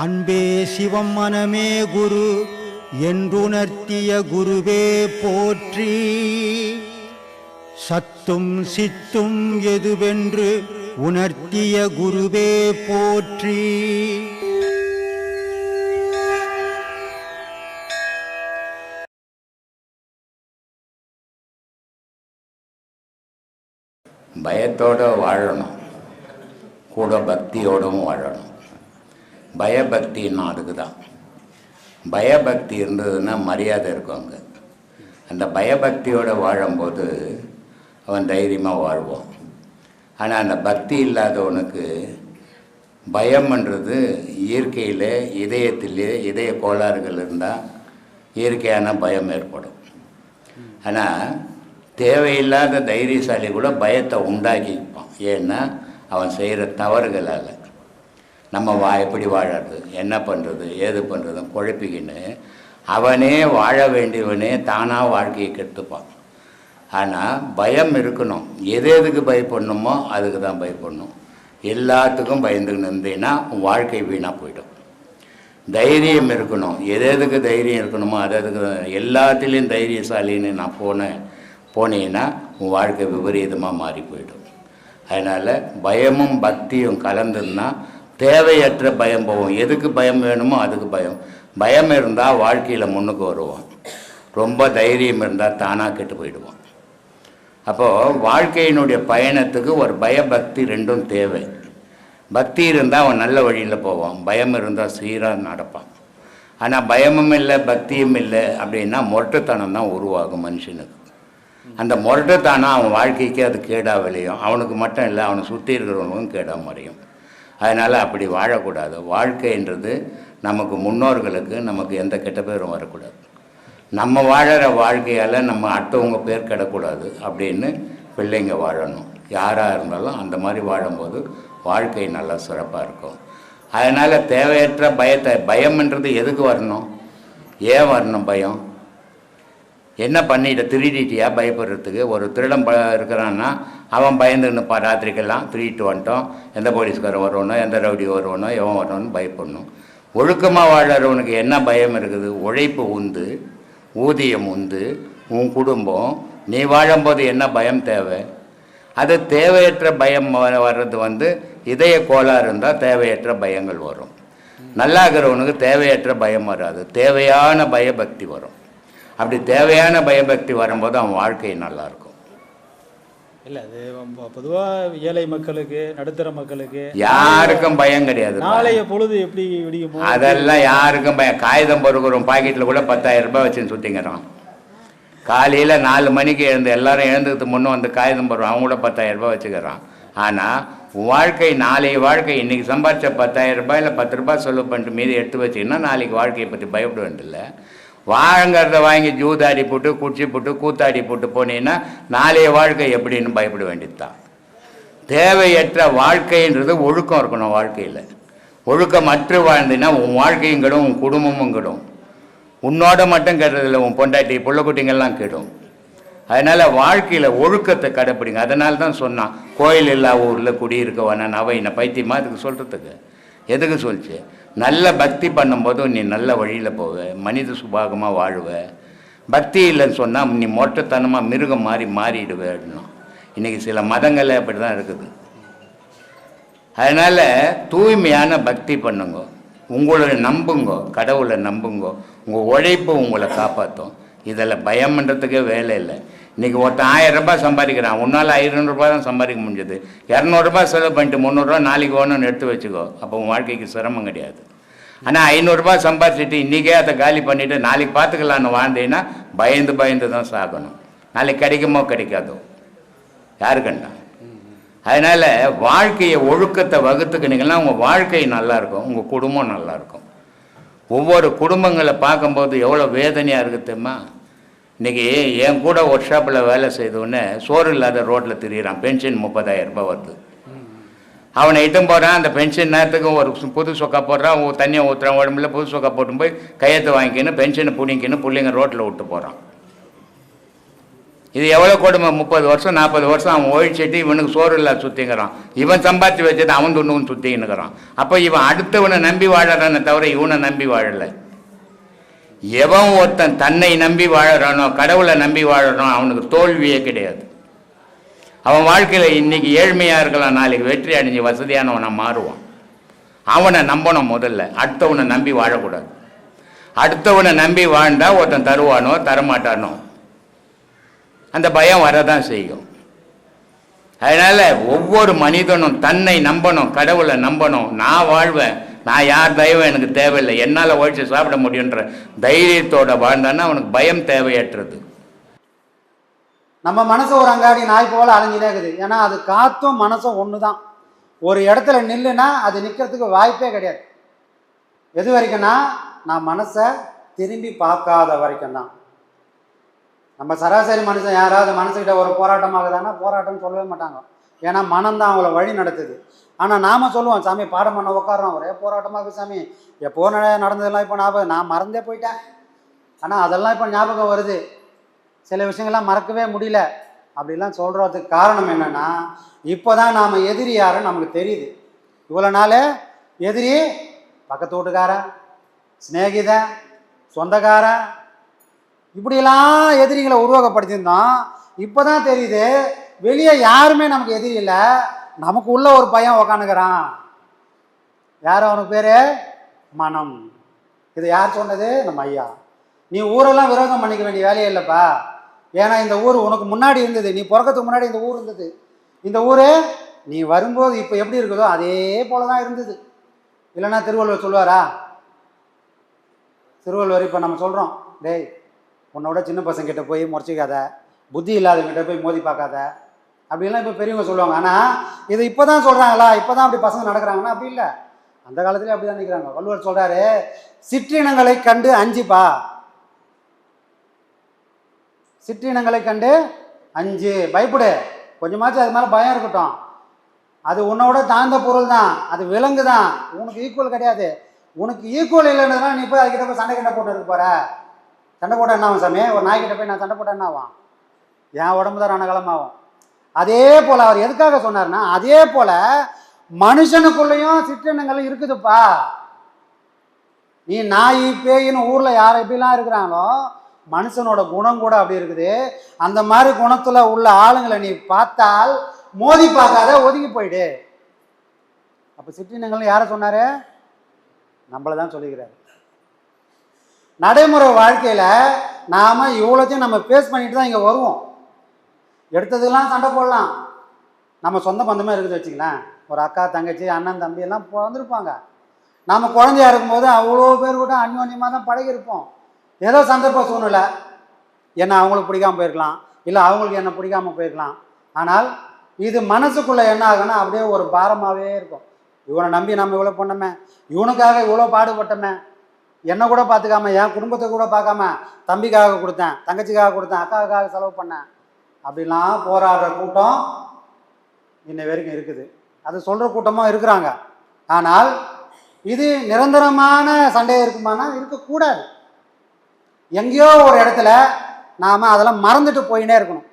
அன்பே சிவம் மனமே குரு என்றுணர்த்திய குருவே போற்றி. சத்தும் சித்தும் எதுவென்று உணர்த்திய குருவே போற்றி. பயத்தோட வாழணும். கூட பக்தியோடவும் வாழணும். பயபக்தின்னு அதுக்கு தான் பயபக்தி இருந்ததுன்னா மரியாதை இருக்கும் அங்கே. அந்த பயபக்தியோடு வாழும்போது அவன் தைரியமாக வாழ்வான். ஆனால் அந்த பக்தி இல்லாதவனுக்கு பயம்ன்றது இயற்கையில் இதயத்திலே இதய கோளாறுகள் இருந்தால் இயற்கையான பயம் ஏற்படும். ஆனால் தேவையில்லாத தைரியசாலி கூட பயத்தை உண்டாக்கிப்பான். ஏன்னா அவன் செய்கிற தவறுகளால். நம்ம வா எப்படி வாழறது? என்ன பண்ணுறது ஏது பண்ணுறது குழப்பிக்கின்னு அவனே வாழ வேண்டியவனே தானாக வாழ்க்கையை கெடுத்துப்பான். ஆனால் பயம் இருக்கணும். எது எதுக்கு பயப்படணுமோ அதுக்கு தான் பயப்படணும். எல்லாத்துக்கும் பயந்துக்கின்னு இருந்தீங்கன்னா உன் வாழ்க்கை வீணாக போயிடும். தைரியம் இருக்கணும். எது எதுக்கு தைரியம் இருக்கணுமோ அது அதுக்கு எல்லாத்துலேயும் தைரியசாலின்னு நான் போனேன் போனீங்கன்னா உன் வாழ்க்கை விபரீதமாக மாறி போயிடும். அதனால் பயமும் பக்தியும் கலந்துன்னா தேவையற்ற பயம் போகும். எதுக்கு பயம் வேணுமோ அதுக்கு பயம். பயம் இருந்தால் வாழ்க்கையில் முன்னுக்கு வருவான். ரொம்ப தைரியம் இருந்தால் தானாக கெட்டு போயிடுவான். அப்போது வாழ்க்கையினுடைய பயணத்துக்கு ஒரு பயபக்தி ரெண்டும் தேவை. பக்தி இருந்தால் அவன் நல்ல வழியில் போவான். பயம் இருந்தால் சீராக நடப்பான். ஆனால் பயமும் இல்லை பக்தியும் இல்லை அப்படின்னா முரட்டுத்தனம் தான் உருவாகும் மனுஷனுக்கு. அந்த முரட்டுத்தனம் அவன் வாழ்க்கைக்கு அது கேடாக விளையும். அவனுக்கு மட்டும் இல்லை அவனை சுற்றி இருக்கிறவனுக்கும் கேடாக மறையும். அதனால் அப்படி வாழக்கூடாது. வாழ்க்கைன்றது நமக்கு முன்னோர்களுக்கு நமக்கு எந்த கெட்ட பேரும் வரக்கூடாது. நம்ம வாழற வாழ்க்கையால் நம்ம அடுத்தவங்க பேர் கெடக்கூடாது அப்படின்னு பிள்ளைங்க வாழணும். யாராக இருந்தாலும் அந்த மாதிரி வாழும்போது வாழ்க்கை நல்லா சிறப்பாக இருக்கும். அதனால் தேவையற்ற பயத்தை பயம்ன்றது எதுக்கு வரணும்? ஏன் வரணும் பயம்? என்ன பண்ணிட்ட திருடிட்டியா? பயப்படுறதுக்கு. ஒரு திருடம் ப இருக்கிறான்னா அவன் பயந்துன்னுப்பா ராத்திரிக்கெல்லாம் திருடிட்டு வந்துட்டோம். எந்த போலீஸ்காரன் வருவனோ எந்த ரவுடி வருவனோ எவன் வரணும்னு பயப்படணும். ஒழுக்கமாக வாழறவனுக்கு என்ன பயம் இருக்குது? உழைப்பு உந்து ஊதியம் உந்து உன் குடும்பம். நீ வாழும்போது என்ன பயம் தேவை? அது தேவையற்ற பயம் வ- வர்றது வந்து இதய கோளாறு இருந்தால் தேவையற்ற பயங்கள் வரும். நல்லா இருக்கிறவனுக்கு தேவையற்ற பயம் வராது. தேவையான பயபக்தி வரும். அப்படி தேவையான பயபக்தி வரும்போது அவன் வாழ்க்கை நல்லா இருக்கும் இல்ல அது பொ- பொதுவா ஏழை மக்களுக்கு நடுத்தர மக்களுக்கு. யாருக்கும் பயம் கிடையாது. நாளைய பொழுது எப்படி விடியுமோ அதெல்லாம் யாருக்கும் பயம். காகிதம் பொறுக்கிறோம் பாக்கெட்டில் கூட பத்தாயிரம் ரூபாய் வச்சுன்னு சுற்றிங்கிறான் காலையில் நாலு மணிக்கு எழுந்து எல்லாரும் எழுந்ததுக்கு முன்னே வந்து காகிதம் போடுறோம் அவங்க கூட பத்தாயிரம் ரூபாய் வச்சுக்கிறான். ஆனால் வாழ்க்கை நாளைய வாழ்க்கை இன்னைக்கு சம்பாதிச்ச பத்தாயிரம் ரூபாய் இல்லை பத்து ரூபாய் செலவு பண்ணிட்டு மீதி எடுத்து வச்சிங்கன்னா நாளைக்கு வாழ்க்கையை பற்றி பயப்பட வேண்டியதில்லை. வாழங்கிறத வாங்கி ஜூதாடி போட்டு குச்சி போட்டு கூத்தாடி போட்டு போனீங்கன்னா நாளைய வாழ்க்கை எப்படின்னு பயப்பட வேண்டியதுதான். தேவையற்ற வாழ்க்கைன்றது ஒழுக்கம் இருக்கணும் வாழ்க்கையில். ஒழுக்கம் அற்று வாழ்ந்தீங்கன்னா உன் வாழ்க்கையும் கெடும் உன் குடும்பமும் கெடும். உன்னோட மட்டும் கெடுறதில்ல உன் பொண்டாட்டி புள்ள கெடும். அதனால் வாழ்க்கையில் ஒழுக்கத்தை கடைப்பிடிங்க. அதனால தான் சொன்னான் கோயில் இல்லா ஊரில் குடியிருக்க வேணாம் அவை என்ன பைத்தியமாக அதுக்கு சொல்கிறதுக்கு எதுக்கு சொல்லிச்சு நல்ல பக்தி பண்ணும்போது நீ நல்ல வழியில் போவ மனித சுபாகமாக வாழுவ. பக்தி இல்லைன்னு சொன்னால் நீ மொட்டத்தனமாக மிருகம் மாறி மாறிடுவே இன்றைக்கி சில மதங்கள் அப்படி தான் இருக்குது. அதனால் தூய்மையான பக்தி பண்ணுங்க. உங்களை நம்புங்க கடவுளை நம்புங்க. உங்கள் உழைப்பு உங்களை காப்பாற்றும் இதில் பயம்ன்றதுக்கே வேலை இல்லை. இன்றைக்கி ஒருத்தன் ஆயிரம் ரூபாய் சம்பாதிக்கிறான். உன்னால் ஐநூறுரூபா தான் சம்பாதிக்க முடிஞ்சது. இரநூறுபா செலவு பண்ணிட்டு முந்நூறுரூவா நாளைக்கு ஒன்று எடுத்து வச்சுக்கோ. அப்போ உன் வாழ்க்கைக்கு சிரமம் கிடையாது. ஆனால் ஐநூறுரூபா சம்பாதிச்சுட்டு இன்றைக்கே அதை காலி பண்ணிவிட்டு நாளைக்கு பார்த்துக்கலான்னு வாழ்ந்தீங்கன்னா பயந்து பயந்து தான் சாகணும். நாளைக்கு கிடைக்குமோ கிடைக்காதோ. யாரு கண்டா? அதனால் வாழ்க்கையை ஒழுக்கத்தை வகுத்துக்கினீங்கன்னா உங்கள் வாழ்க்கை நல்லாயிருக்கும் உங்கள் குடும்பம் நல்லாயிருக்கும் ஒவ்வொரு குடும்பங்களை பார்க்கும்போது எவ்வளோ வேதனையாக இருக்குது தெரியுமா? இன்றைக்கி என் கூட ஒர்க் ஷாப்பில் வேலை செய்தோடனே சோறு இல்லாத ரோட்டில் திரியிறான். பென்ஷன் முப்பதாயிரம் ரூபாய் வருது. அவனை இட்டும் போகிறான் அந்த பென்ஷன் நேரத்துக்கு ஒரு புது சொக்கா போடுறான் தண்ணியை ஊற்றுறான் உடம்புல புது சொக்கா போட்டு போய் கையெழுத்து வாங்கிக்கின்னு பென்ஷனை பிடிங்கின்னு பிள்ளைங்க ரோட்டில் விட்டு போகிறான் இது எவ்வளோ கொடுமை? முப்பது வருஷம் நாற்பது வருஷம் அவன் ஒழிச்சிட்டு இவனுக்கு சோறு இல்லாத சுற்றிங்கிறான் இவன் சம்பாதிச்சு வச்சது அவன் துண்ணுன்னு சுற்றின்னுக்கிறான் அப்போ இவன் அடுத்தவனை நம்பி வாழறானே தவிர இவனை நம்பி வாழலை. எவன் ஒருத்தன் தன்னை நம்பி வாழறானோ கடவுளை நம்பி வாழறானோ அவனுக்கு தோல்வியே கிடையாது. அவன் வாழ்க்கையில் இன்னைக்கு ஏழ்மையாக இருக்கலாம் நாளைக்கு வெற்றி அடைஞ்சு வசதியானவனை மாறுவான். அவனை நம்பணும் முதல்ல. அடுத்தவனை நம்பி வாழக்கூடாது. அடுத்தவனை நம்பி வாழ்ந்தா ஒருத்தன் தருவானோ தரமாட்டானோ அந்த பயம் வரதான் செய்யும். அதனால் ஒவ்வொரு மனிதனும் தன்னை நம்பணும் கடவுளை நம்பணும். நான் வாழ்வேன் நான் யார் தயவும் எனக்கு தேவையில்லை. என்னால் உழைச்சி சாப்பிட முடியுன்ற தைரியத்தோட வாழ்ந்தான்னா அவனுக்கு பயம் தேவையற்றது. நம்ம மனசு ஒரு அங்காடி நாய் போல அலைஞ்சினே இருக்குது. ஏன்னா அது காத்தும் மனசும் ஒன்று தான் ஒரு இடத்துல நில்லுனா அது நிற்கிறதுக்கு வாய்ப்பே கிடையாது. எது வரைக்கும்னா நான் மனசை திரும்பி பார்க்காத வரைக்கும் தான் நம்ம சராசரி மனுஷன் யாராவது மனசுக்கிட்ட ஒரு போராட்டம் ஆகுதான்னா போராட்டம்னு சொல்லவே மாட்டாங்க. ஏன்னா மனம்தான் அவங்கள வழி நடத்துது. ஆனால் நாம் சொல்லுவோம் சாமி பாடம் பண்ண உட்காரோம் ஒரே போராட்டமாக இருக்கு சாமி. எப்போ நட- நடந்ததெல்லாம் இப்போ ஞாபகம் நான் மறந்தே போயிட்டேன். ஆனால் அதெல்லாம் இப்போ ஞாபகம் வருது. சில விஷயங்கள்லாம் மறக்கவே முடியல. அப்படிலாம் சொல்கிறதுக்கு காரணம் என்னென்னா இப்போ தான் நாம் எதிரி யாருன்னு நமக்கு தெரியுது. இவ்வளோ நாள் எதிரி பக்கத்து வீட்டுக்காரன் சிநேகிதன் சொந்தக்காரன். இப்படியெல்லாம் எதிரிகளை உருவகப்படுத்தியிருந்தோம். இப்போ தான் தெரியுது வெளியே யாருமே நமக்கு எதிரி இல்லை. நமக்கு உள்ள ஒரு பையன் உக்காந்துக்கிறான். யார் அவனுக்கு பேர்? மனம். இது யார் சொன்னது? நம்ம ஐயா. நீ ஊரெல்லாம் விரோதம் பண்ணிக்க வேண்டிய வேலையே இல்லைப்பா. ஏன்னா இந்த ஊர் உனக்கு முன்னாடி இருந்தது. நீ பிறக்கறதுக்கு முன்னாடி இந்த ஊர் இருந்தது. இந்த ஊர் நீ வரும்போது இப்போ எப்படி இருக்குதோ அதே போல தான் இருந்தது. இல்லைன்னா திருவள்ளுவர் சொல்லுவாரா? திருவள்ளுவர் இப்போ நம்ம சொல்கிறோம் டேய் உன்னோட சின்ன பசங்கிட்ட போய் முறைச்சிக்காத. புத்தி இல்லாதவங்கிட்ட போய் மோதி பார்க்காத. அப்படின்லாம் இப்போ பெரியவங்க சொல்லுவாங்க. ஆனால் இது இப்போ தான் சொல்கிறாங்களா இப்போ தான் அப்படி பசங்க நடக்கிறாங்கன்னா அப்படி இல்லை. அந்த காலத்துலேயே அப்படி தான் நிற்கிறாங்க வள்ளுவர் சொல்கிறாரு சிற்றினங்களை கண்டு அஞ்சுப்பா சிற்றினங்களை கண்டு அஞ்சு. பயப்படு. கொஞ்சமாச்சும் அது மேலே பயம் இருக்கட்டும். அது உன்னோட தாழ்ந்த பொருள் தான் அது விலங்கு தான் உனக்கு ஈக்குவல் கிடையாது. உனக்கு ஈக்குவல் இல்லைன்றதுனால நீ போய் அதுக்கிட்ட போய் சண்டை கிட்ட போட்டு இருக்க போகிற சண்டை போட்டால் என்ன ஆகும் சாமி? ஒரு நாய்கிட்ட போய் நான் சண்டை போட்டால் என்ன ஆகும்? என் உடம்பு தான் ரணகாலமாகும் அதே போல் அவர் எதுக்காக சொன்னார்னா அதே போல் மனுஷனுக்குள்ளேயும் சிற்றினங்கள் இருக்குதுப்பா. நீ நாய் பேயின்னு ஊரில் யார் எப்படிலாம் இருக்கிறாங்களோ மனுஷனோட குணம் கூட அப்படி இருக்குது. அந்த மாதிரி குணத்தில் உள்ள ஆளுங்களை நீ பார்த்தால் மோதி பார்க்காத ஒதுங்கி போயிடு. அப்போ சிற்றினங்கள் யாரை சொன்னாரு? நம்மளை தான் சொல்லிக்கிறாரு. நடைமுறை வாழ்க்கையில் நாம் இவ்வளோத்தையும் நம்ம பேஸ் பண்ணிட்டு தான் இங்கே வருவோம். எடுத்ததுக்கெல்லாம் சண்டை போடலாம். நம்ம சொந்த பந்தமாக இருக்குது வச்சுங்களேன் ஒரு அக்கா தங்கச்சி அண்ணன் தம்பி எல்லாம் பிறந்திருப்பாங்க நாம் குழந்தையா இருக்கும்போது அவ்வளோ பேர் கூட அந்யோன்யமாக தான் பழகிருப்போம் ஏதோ சந்தர்ப்ப சூழ்நிலை. என்ன அவங்களுக்கு பிடிக்காம போயிருக்கலாம். இல்லை அவங்களுக்கு என்ன பிடிக்காம போயிருக்கலாம். ஆனால் இது மனசுக்குள்ளே என்ன ஆகுன்னா அப்படியே ஒரு பாரமாகவே இருக்கும். இவனை நம்பி நம்ம இவ்வளோ பண்ணோமே. இவனுக்காக இவ்வளோ பாடுபட்டோமே. என்னை கூட பார்த்துக்காம என் குடும்பத்தை கூட பார்க்காம தம்பிக்காக கொடுத்தேன் தங்கச்சிக்காக கொடுத்தேன் அக்காவுக்காக செலவு பண்ணேன். அப்படிலாம் போராடுற கூட்டம் இன்ன வரைக்கும் இருக்குது. அது சொல்கிற கூட்டமாக இருக்கிறாங்க. ஆனால் இது நிரந்தரமான சண்டையாக இருக்குமானா இருக்கக்கூடாது. எங்கேயோ ஒரு இடத்துல நாம் அதெல்லாம் மறந்துட்டு போயினே இருக்கணும்.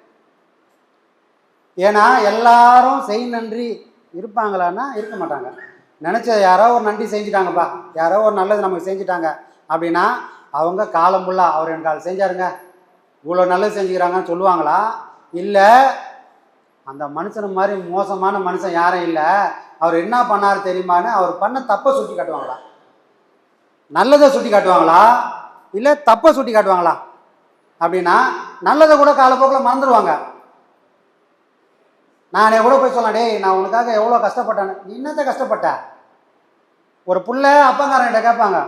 ஏன்னா எல்லாரும் செய் நன்றி இருப்பாங்களான்னா இருக்க மாட்டாங்க. நினச்ச யாரோ ஒரு நன்றி செஞ்சுட்டாங்கப்பா. யாரோ ஒரு நல்லது நமக்கு செஞ்சுட்டாங்க அப்படின்னா அவங்க காலம் ஃபுல்லாக அவர் எனக்கு அதை செஞ்சாருங்க. இவ்வளோ நல்லது செஞ்சுக்கிறாங்கன்னு சொல்லுவாங்களா? இல்லை. அந்த மனுஷனை மாதிரி மோசமான மனுஷன் யாரும் இல்லை. அவர் என்ன பண்ணார் தெரியுமான்னு அவர் பண்ண தப்பை சுட்டி காட்டுவாங்களா? நல்லதை சுட்டி காட்டுவாங்களா? இல்லை தப்பை சுட்டி காட்டுவாங்களா? அப்படின்னா நல்லதை கூட காலப்போக்கில் மறந்துடுவாங்க. நானே கூட போய் சொல்லலாம் டேய் நான் உனக்காக எவ்வளோ கஷ்டப்பட்டேன்னு. நீ என்னத்த கஷ்டப்பட்ட? ஒரு புள்ள அப்பாங்காரங்கிட்ட கேட்பாங்க.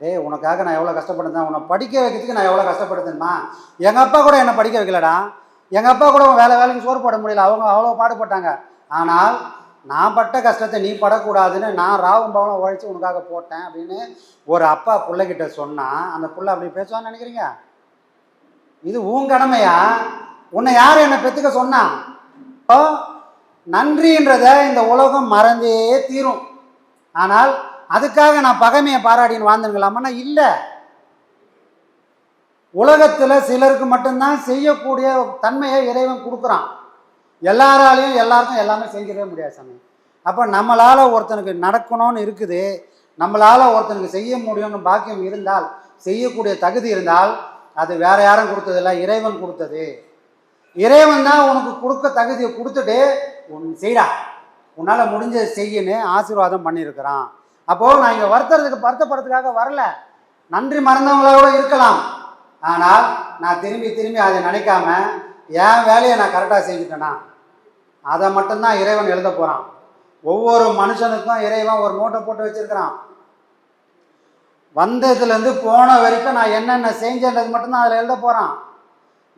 டேய் உனக்காக நான் எவ்வளோ கஷ்டப்பட்டேன் உன்னை படிக்க வைக்கிறதுக்கு நான் எவ்வளோ கஷ்டப்படுத்தேன்மா எங்கள் அப்பா கூட என்னை படிக்க வைக்கலடா. எங்கள் அப்பா கூட வேலை வேலைக்கு சோறு போட முடியல. அவங்க அவ்வளோ பாடுபட்டாங்க. ஆனால் நான் பட்ட கஷ்டத்தை நீ படக்கூடாதுன்னு நான் ராவும் பவனும் உழைச்சி உனக்காக போட்டேன் அப்படின்னு ஒரு அப்பா பிள்ளைகிட்ட சொன்னால் அந்த பிள்ளை அப்படி பேசுவான்னு நினைக்கிறீங்க? இது உன் கடமையா? உன்னை யார் என்னை பெற்றுக்க சொன்னான் இப்போ நன்றின்றத இந்த உலகம் மறந்தே தீரும். ஆனால் அதுக்காக நான் பகைமையை பாராட்டின்னு வாழ்ந்துங்களாமன்னா இல்லை. உலகத்தில் சிலருக்கு மட்டும்தான் செய்யக்கூடிய தன்மையை இறைவன் கொடுக்குறான். எல்லாராலையும் எல்லாருக்கும் எல்லாமே செஞ்சிடவே முடியாது சாமி. அப்போ நம்மளால் ஒருத்தனுக்கு நடக்கணும்னு இருக்குது. நம்மளால் ஒருத்தனுக்கு செய்ய முடியும்னு பாக்கியம் இருந்தால் செய்யக்கூடிய தகுதி இருந்தால் அது வேற யாரும் கொடுத்ததில்ல இறைவன் கொடுத்தது. இறைவன் தான் உனக்கு கொடுக்க தகுதியை கொடுத்துட்டு உன் செய்டா உன்னால் முடிஞ்சதை செய்யன்னு ஆசீர்வாதம் பண்ணியிருக்கிறான். அப்போது நான் இங்கே வருத்துறதுக்கு வருத்தப்படுறதுக்காக வரல. நன்றி மறந்தவங்களோட இருக்கலாம். ஆனால் நான் திரும்பி திரும்பி அதை நினைக்காம என் வேலையை நான் கரெக்டாக செஞ்சுட்டேனா? அதை மட்டும்தான் இறைவன் எழுத போகிறான் ஒவ்வொரு மனுஷனுக்கும் இறைவன் ஒரு நோட்டை போட்டு வச்சிருக்கிறான். வந்ததுலேருந்து போன வரைக்கும் நான் என்னென்ன செஞ்சேன்றது மட்டும்தான் அதில் எழுத போகிறான்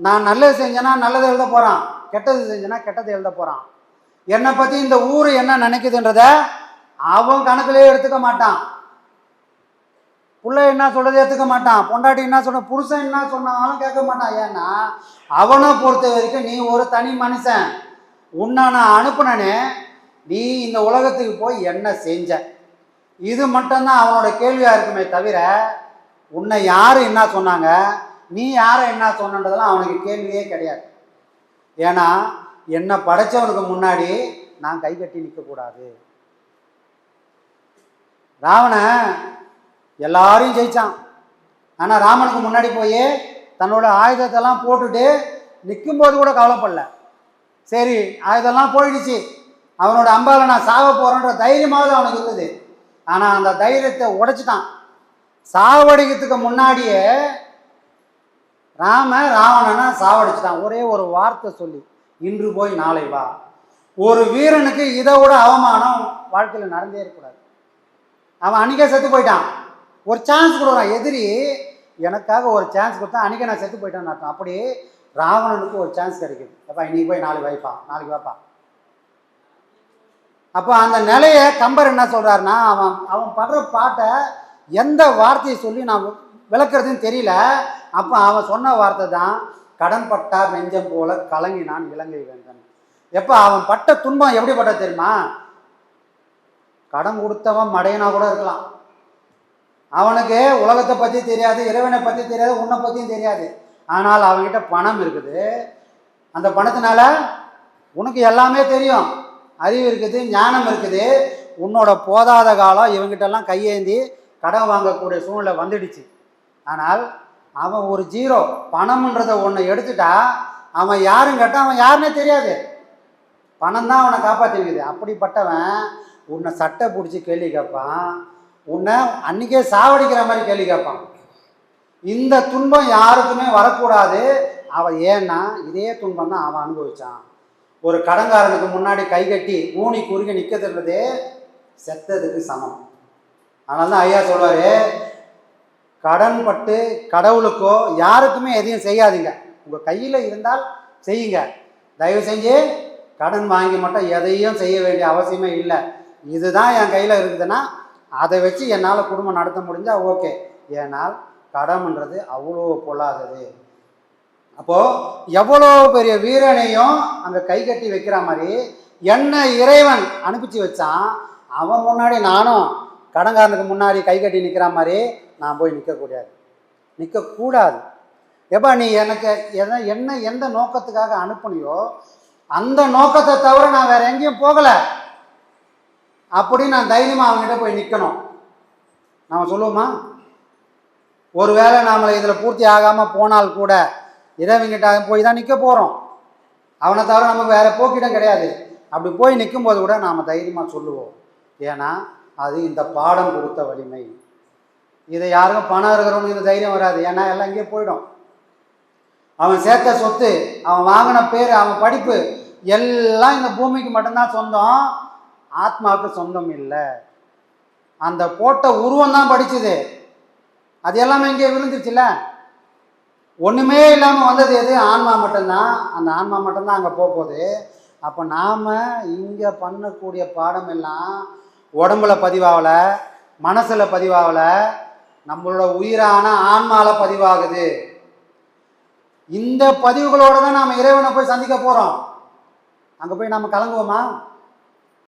நான் நல்லது செஞ்சேன்னா நல்லது எழுத போகிறான் கெட்டது செஞ்சேன்னா கெட்டது எழுத போகிறான் என்னை பற்றி இந்த ஊர் என்ன நினைக்குதுன்றத அவன் கணக்குலேயே எடுத்துக்க மாட்டான். புள்ள என்ன சொல்றது ஏற்றுக்க மாட்டான். பொண்டாட்டி என்ன சொன்ன புருஷன் என்ன சொன்னாலும் கேட்க மாட்டான். ஏன்னா அவனை பொறுத்த வரைக்கும் நீ ஒரு தனி மனுஷன். உன்னை நான் அனுப்புனனே நீ இந்த உலகத்துக்கு போய் என்ன செஞ்ச? இது மட்டும்தான் அவனோட கேள்வியாக இருக்குமே தவிர உன்னை யார் என்ன சொன்னாங்க? நீ யாரை என்ன சொன்னன்றதெல்லாம் அவனுக்கு கேள்வியே கிடையாது. ஏன்னா என்னை படைச்சவனுக்கு முன்னாடி நான் கை கட்டி நிற்கக்கூடாது. ராவணன் எல்லாரையும் ஜெயித்தான் ஆனால் ராமனுக்கு முன்னாடி போய் தன்னோட ஆயுதத்தெல்லாம் போட்டுட்டு நிற்கும்போது கூட கவலைப்படல. சரி ஆயுதம்லாம் போயிடுச்சு. அவனோட அம்பால நான் சாவ போகிறேன்ற தைரியமாவது அவனுக்கு இருந்தது. ஆனால் அந்த தைரியத்தை உடைச்சிட்டான். சாவடிக்கிறதுக்கு முன்னாடியே ராம ராவணனை சாவடிச்சிட்டான். ஒரே ஒரு வார்த்தை சொல்லி இன்று போய் நாளை வா. ஒரு வீரனுக்கு இதை விட அவமானம் வாழ்க்கையில் நடந்தே இருக்கக்கூடாது. அவன் அன்றைக்கே செத்து போயிட்டான். ஒரு சான்ஸ் கொடுக்குறான் எதிரி. எனக்காக ஒரு சான்ஸ் கொடுத்தா அன்றைக்கே நான் செத்து போயிட்டேன்னு அர்த்தம். அப்படி ராவணனுக்கு ஒரு சான்ஸ் கிடைக்குது. அப்பா இன்னைக்கு போய் நாளைக்கு வைப்பான் நாளைக்கு வாய்ப்பா அப்போ அந்த நிலையை கம்பர் என்ன சொல்கிறாருன்னா அவன் அவன் படுற பாட்டை எந்த வார்த்தையை சொல்லி நான் விளக்குறதுன்னு தெரியல. அப்போ அவன் சொன்ன வார்த்தை தான் கடன் பட்டார் நெஞ்சம் போல கலங்கினான் இலங்கை வேந்தன். எப்போ அவன் பட்ட துன்பம் எப்படிப்பட்ட தெரியுமா? கடன் கொடுத்தவன் மடையனா கூட இருக்கலாம். அவனுக்கு உலகத்தை பற்றி தெரியாது இறைவனை பற்றி தெரியாது உன்னை பற்றியும் தெரியாது. ஆனால் அவன்கிட்ட பணம் இருக்குது. அந்த பணத்தினால உனக்கு எல்லாமே தெரியும். அறிவு இருக்குது ஞானம் இருக்குது. உன்னோட போதாத காலம் இவங்கிட்டெல்லாம் கையேந்தி கடன் வாங்கக்கூடிய சூழ்நிலை வந்துடுச்சு. ஆனால் அவன் ஒரு ஜீரோ. பணம்ன்றத ஒன்று எடுத்துட்டா அவன் யாரும் கேட்டால் அவன் யாருன்னே தெரியாது. பணம் தான் அவனை காப்பாற்றிருக்குது அப்படிப்பட்டவன் உன்னை சட்டை பிடிச்சி கேள்வி கேட்பான். உன்னை அன்றைக்கே சாவடிக்கிற மாதிரி கேள்வி கேட்பான். இந்த துன்பம் யாருக்குமே வரக்கூடாது. அவன் ஏன்னா இதே துன்பம் தான் அவன் அனுபவிச்சான். ஒரு கடன்காரனுக்கு முன்னாடி கை கட்டி ஊனி குறுகி நிற்கிறதுன்றதே செத்ததுக்கு சமம். அதனால தான் ஐயா சொல்வார் கடன் பட்டு கடவுளுக்கோ யாருக்குமே எதையும் செய்யாதீங்க. உங்கள் கையில் இருந்தால் செய்யுங்க. தயவு செஞ்சு கடன் வாங்கி மட்டும் எதையும் செய்ய வேண்டிய அவசியமே இல்லை. இதுதான் என் கையில் இருக்குதுன்னா அதை வச்சு என்னால் குடும்பம் நடத்த முடிஞ்சால் ஓகே. ஏன்னால் கடன்ன்றது அவ்வளோ பொல்லாதது. அப்போது எவ்வளோ பெரிய வீரனையும் அங்கே கை கட்டி வைக்கிற மாதிரி என்ன இறைவன் அனுப்பிச்சு வச்சான் அவன் முன்னாடி நானும் கடன்காரனுக்கு முன்னாடி கை கட்டி நிற்கிற மாதிரி நான் போய் நிற்கக்கூடாது நிற்கக்கூடாது எப்பா நீ எனக்கு எத என்ன எந்த நோக்கத்துக்காக அனுப்புனியோ அந்த நோக்கத்தை தவிர நான் வேறு எங்கேயும் போகலை. அப்படின்னு நான் தைரியமாக அவங்ககிட்ட போய் நிற்கணும் நாம் சொல்லுவோமா? ஒருவேளை நாம் இதில் பூர்த்தி ஆகாமல் போனால் கூட இறைவங்கிட்ட போய் தான் நிற்க போகிறோம் அவனை தவிர நமக்கு வேறு போக்கிடம் கிடையாது. அப்படி போய் நிற்கும்போது கூட நாம் தைரியமாக சொல்லுவோம். ஏன்னா அது இந்த பாடம் கொடுத்த வலிமை. இதை யாருக்கும் பணம் இருக்கிறவனுக்கு இந்த தைரியம் வராது. ஏன்னா எல்லாம் இங்கே போயிடும். அவன் சேர்த்த சொத்து அவன் வாங்கின பேர் அவன் படிப்பு எல்லாம் இந்த பூமிக்கு மட்டும்தான் சொந்தம். ஆத்மாவுக்கு சொந்தம் இல்லை. அந்த போட்ட உருவம் தான் படிச்சுது. அது எல்லாமே இங்கே விழுந்துருச்சுல? ஒன்றுமே இல்லாமல் வந்தது எது? ஆன்மா மட்டும்தான். அந்த ஆன்மா மட்டும்தான் அங்கே போக போகுது. அப்போ நாம் இங்கே பண்ணக்கூடிய பாடம் எல்லாம் உடம்புல பதிவாகலை மனசில் பதிவாகலை நம்மளோட உயிரான ஆன்மாவில் பதிவாகுது. இந்த பதிவுகளோடு தான் நாம் இறைவனை போய் சந்திக்க போகிறோம் அங்கே போய் நம்ம கலங்குவோமா?